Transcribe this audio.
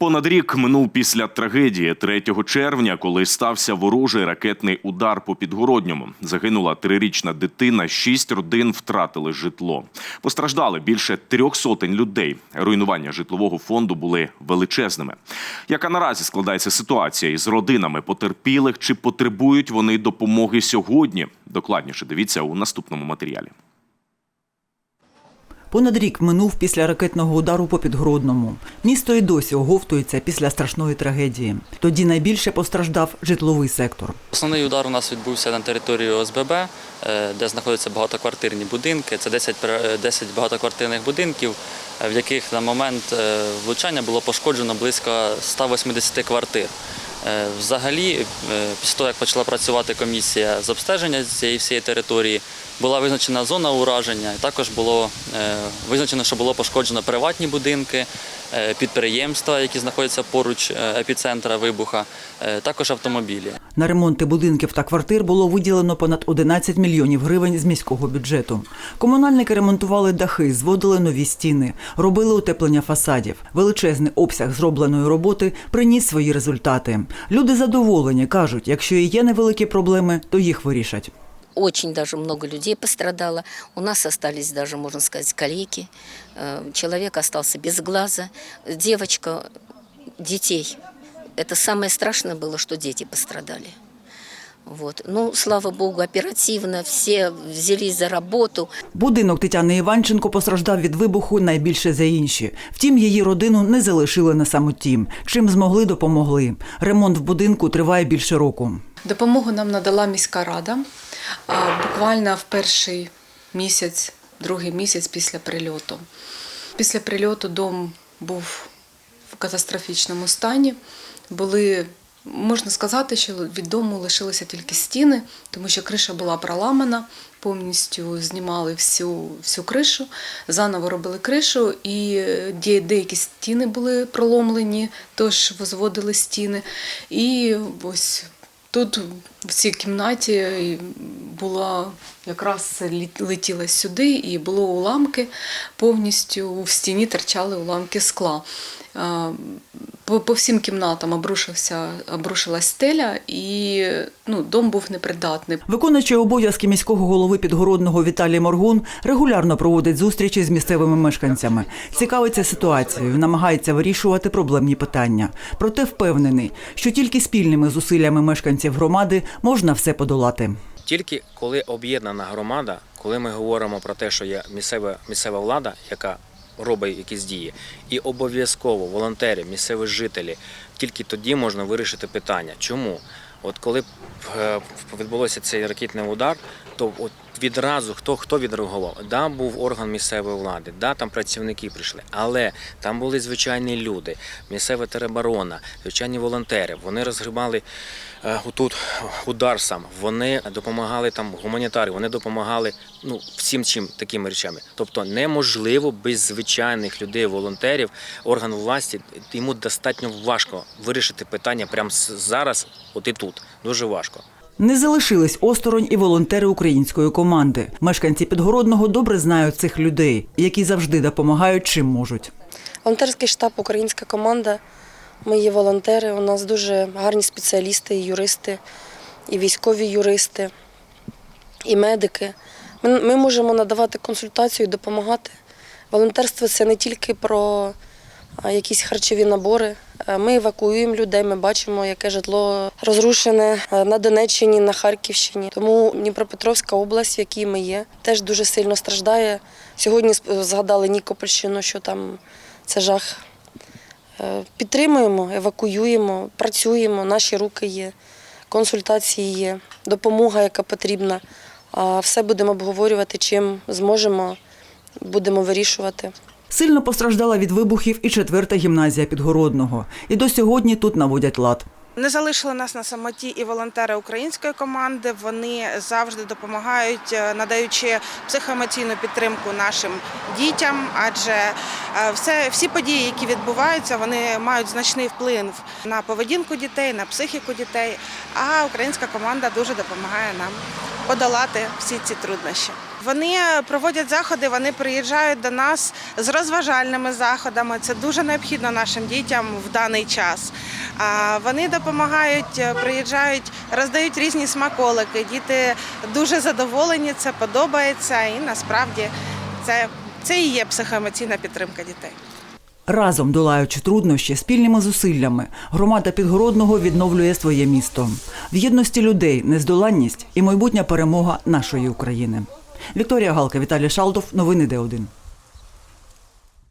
Понад рік минув після трагедії 3 червня, коли стався ворожий ракетний удар по Підгородньому. Загинула трирічна дитина, шість родин втратили житло. Постраждали більше трьох сотень людей. Руйнування житлового фонду були величезними. Яка наразі складається ситуація із родинами потерпілих? Чи потребують вони допомоги сьогодні? Докладніше дивіться у наступному матеріалі. Понад рік минув після ракетного удару по Підгородному. Місто і досі оговтується після страшної трагедії. Тоді найбільше постраждав житловий сектор. Основний удар у нас відбувся на території ОСББ, е, де знаходяться багатоквартирні будинки. Це 10, е, 10 багатоквартирних будинків, е, в яких на момент е, влучання було пошкоджено близько 180 квартир. Е, Взагалі, е, після того, як почала працювати комісія з обстеження цієї всієї території, була визначена зона ураження, і також було е, визначено, що було пошкоджено приватні будинки, е, підприємства, які знаходяться поруч е, епіцентра вибуха, також автомобілі. На ремонти будинків та квартир було виділено понад 11 мільйонів гривень з міського бюджету. Комунальники ремонтували дахи, зводили нові стіни, робили утеплення фасадів. Величезний обсяг зробленої роботи приніс свої результати. Люди задоволені кажуть, якщо і є невеликі проблеми, то їх вирішать Очень даже много людей пострадало. У нас остались даже, можно сказать, калеки. Э, Человек остался без глаза. Девочка, детей. Это самое страшное было, что дети пострадали. Вот. Ну, слава богу, оперативно все взялись за работу. Будинок Тетяни Іванченко постраждав від вибуху найбільше за інші. Втім, її родину не залишили на самоті. Чим змогли, допомогли. Ремонт в будинку триває більше року. Допомогу нам надала міська рада. Буквально в перший місяць, другий місяць після прильоту. Після прильоту дом був в катастрофічному стані. Були, можна сказати, що від дому лишилися тільки стіни, тому що криша була проламана, повністю знімали всю, всю кришу, заново робили кришу, і деякі стіни були проломлені, тож возводили стіни. І ось Тут в цій кімнаті була якраз летіла сюди, і було уламки повністю в стіні терчали уламки скла. По, по всім кімнатам обрушився, обрушилась стеля, і ну, дом був непридатний. Виконуючий обов'язки міського голови Підгородного Віталій Моргун регулярно проводить зустрічі з місцевими мешканцями, цікавиться ситуацією, намагається вирішувати проблемні питання. Проте впевнений, що тільки спільними зусиллями мешканців громади можна все подолати. Тільки коли об'єднана громада, коли ми говоримо про те, що є місцева, місцева влада, яка робить якісь дії, і обов'язково волонтери, місцеві жителі, тільки тоді можна вирішити питання. Чому? От коли е, відбулося цей ракетний удар, то от відразу хто хто відреагував? Да, був орган місцевої влади, да, там працівники прийшли, але там були звичайні люди, місцева тероборона, звичайні волонтери. Вони розгрібали е, отут удар сам. Вони допомагали там гуманітарі, вони допомагали ну всім чим такими речами. Тобто неможливо без звичайних людей, волонтерів, органу власті, йому достатньо важко вирішити питання прямо зараз, от і тут. Дуже важко. Не залишились осторонь і волонтери української команди. Мешканці Підгородного добре знають цих людей, які завжди допомагають чим можуть. Волонтерський штаб, українська команда. Ми є волонтери. У нас дуже гарні спеціалісти, і юристи, і військові юристи, і медики. Ми, можемо надавати консультацію і допомагати. Волонтерство це не тільки про якісь харчові набори. Е, Ми евакуюємо людей, ми бачимо, яке житло розрушене е, на Донеччині, на Харківщині. Тому Дніпропетровська область, в якій ми є, теж дуже сильно страждає. Сьогодні згадали Нікопольщину, що там це жах. Е, Підтримуємо, евакуюємо, працюємо, наші руки є, консультації є, допомога, яка потрібна. А все будемо обговорювати, чим зможемо, будемо вирішувати. Сильно постраждала від вибухів і четверта гімназія Підгородного. І до сьогодні тут наводять лад. Не залишили нас на самоті і волонтери української команди. Вони завжди допомагають, е, надаючи психоемоційну підтримку нашим дітям, адже е, все, всі події, які відбуваються, вони мають значний вплив на поведінку дітей, на психіку дітей. А українська команда дуже допомагає нам подолати всі ці труднощі. Вони проводять заходи, вони приїжджають до нас з розважальними заходами. Це дуже необхідно нашим дітям в даний час. Вони допомагають, е, приїжджають, роздають різні смаколики. Діти дуже задоволені, це подобається, і насправді це, це і є психоемоційна підтримка дітей. Разом долаючи труднощі спільними зусиллями, громада Підгородного відновлює своє місто. В єдності людей нездоланність і майбутня перемога нашої України. Вікторія Галка, Віталій Шалдов. Новини Д1.